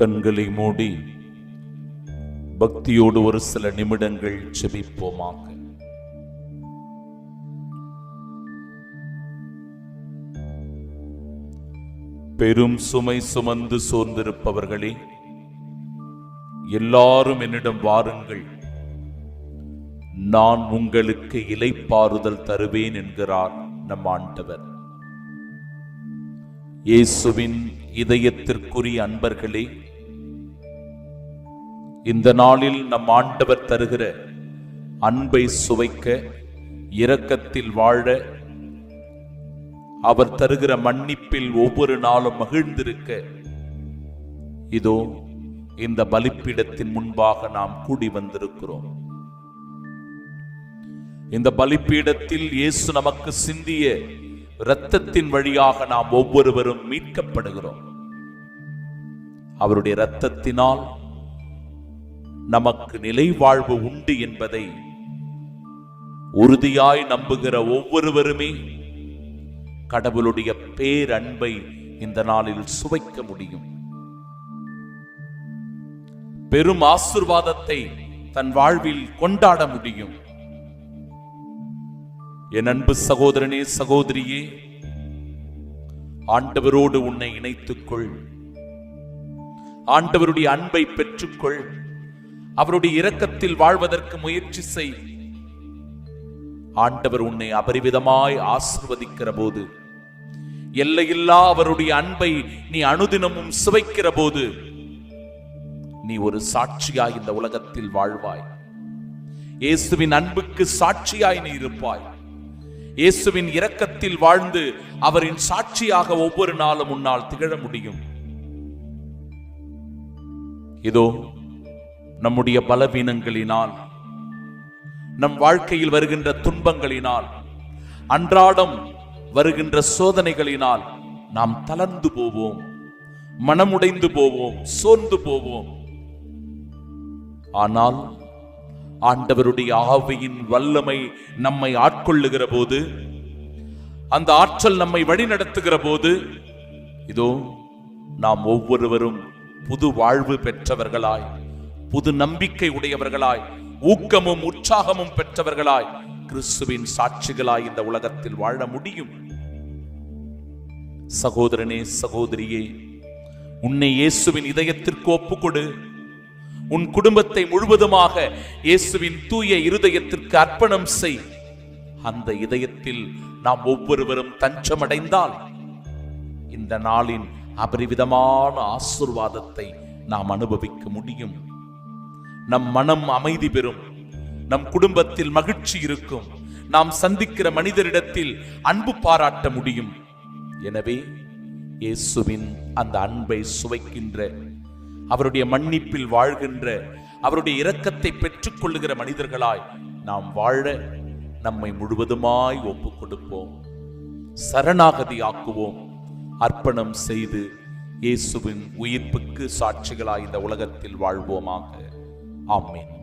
கண்களை மூடி பக்தியோடு ஒரு சில நிமிடங்கள் செபிப்போமாக பெரும் சுமை சுமந்து சோர்ந்திருப்பவர்களே எல்லாரும் என்னிடம் வாருங்கள். நான் உங்களுக்கு இலைப்பாறுதல் தருவேன் என்கிறார் நம் ஆண்டவர். இயேசுவின் இதயத்திற்குரிய அன்பர்களே இந்த நாளில் நம் ஆண்டவர் தருகிற அன்பை சுவைக்க இரக்கத்தில் வாழ அவர் தருகிற மன்னிப்பில் ஒவ்வொரு நாளும் மகிழ்ந்திருக்க இதோ இந்த பலிப்பீடத்தின் முன்பாக நாம் கூடி வந்திருக்கிறோம். இந்த பலிப்பீடத்தில் இயேசு நமக்கு சிந்திய இரத்தத்தின் வழியாக நாம் ஒவ்வொருவரும் மீட்கப்படுகிறோம். அவருடைய இரத்தத்தினால் நமக்கு நிலை வாழ்வு உண்டு என்பதை உறுதியாய் நம்புகிற ஒவ்வொருவருமே கடவுளுடைய பேரன்பை இந்த நாளில் சுவைக்க முடியும். பெரும் ஆசிர்வாதத்தை தன் வாழ்வில் கொண்டாட முடியும். என் அன்பு சகோதரனே சகோதரியே ஆண்டவரோடு உன்னை இணைத்துக் கொள் ஆண்டவருடைய அன்பை பெற்றுக்கொள். அவருடைய இரக்கத்தில் வாழ்வதற்கு முயற்சி செய். ஆண்டவர் உன்னை அபரிவிதமாய் ஆசிர்வதிக்கிற போது எல்லையில்லா அவருடைய அன்பை நீ அனுதினமும் சுவைக்கிற போது நீ ஒரு சாட்சியாய் இந்த உலகத்தில் வாழ்வாய். இயேசுவின் அன்புக்கு சாட்சியாய் நீ இருப்பாய். இயேசுவின் இரக்கத்தில் வாழ்ந்து அவரின் சாட்சியாக ஒவ்வொரு நாளும் உன்னால் திகழ முடியும். இதோ நம்முடைய பலவீனங்களினால் நம் வாழ்க்கையில் வருகின்ற துன்பங்களினால் அன்றாடம் வருகின்ற சோதனைகளினால் நாம் தளர்ந்து போவோம் மனமுடைந்து போவோம் சோர்ந்து போவோம். ஆனால் ஆண்டவருடைய ஆவியின் வல்லமை நம்மை ஆட்கொள்ளுகிற போது அந்த ஆற்றல் நம்மை வழிநடத்துகிற போது இதோ நாம் ஒவ்வொருவரும் புது வாழ்வு பெற்றவர்களாய் புது நம்பிக்கை உடையவர்களாய் ஊக்கமும் உற்சாகமும் பெற்றவர்களாய் கிறிஸ்துவின் சாட்சிகளாய் இந்த உலகத்தில் வாழ முடியும். சகோதரனே சகோதரியே உன்னை இயேசுவின் இதயத்திற்கு ஒப்புக்கொடு. உன் குடும்பத்தை முழுவதுமாக இயேசுவின் தூய இருதயத்திற்கு அர்ப்பணம் செய். அந்த இதயத்தில் நாம் ஒவ்வொருவரும் தஞ்சமடைந்தால் இந்த நாளின் அபரிவிதமான ஆசிர்வாதத்தை நாம் அனுபவிக்க முடியும். நம் மனம் அமைதி பெறும். நம் குடும்பத்தில் மகிழ்ச்சி இருக்கும். நாம் சந்திக்கிற மனிதரிடத்தில் அன்பு பாராட்ட முடியும். எனவே இயேசுவின் அந்த அன்பை சுவைக்கின்ற அவருடைய மன்னிப்பில் வாழ்கின்ற அவருடைய இரக்கத்தை பெற்றுக்கொள்ளுகிற மனிதர்களாய் நாம் வாழ நம்மை முழுவதுமாய் ஒப்புக் கொடுப்போம் சரணாகதி ஆக்குவோம் அர்ப்பணம் செய்து இயேசுவின் உயிர்ப்புக்கு சாட்சிகளாய் இந்த உலகத்தில் வாழ்வோமாக. ஆமீன்.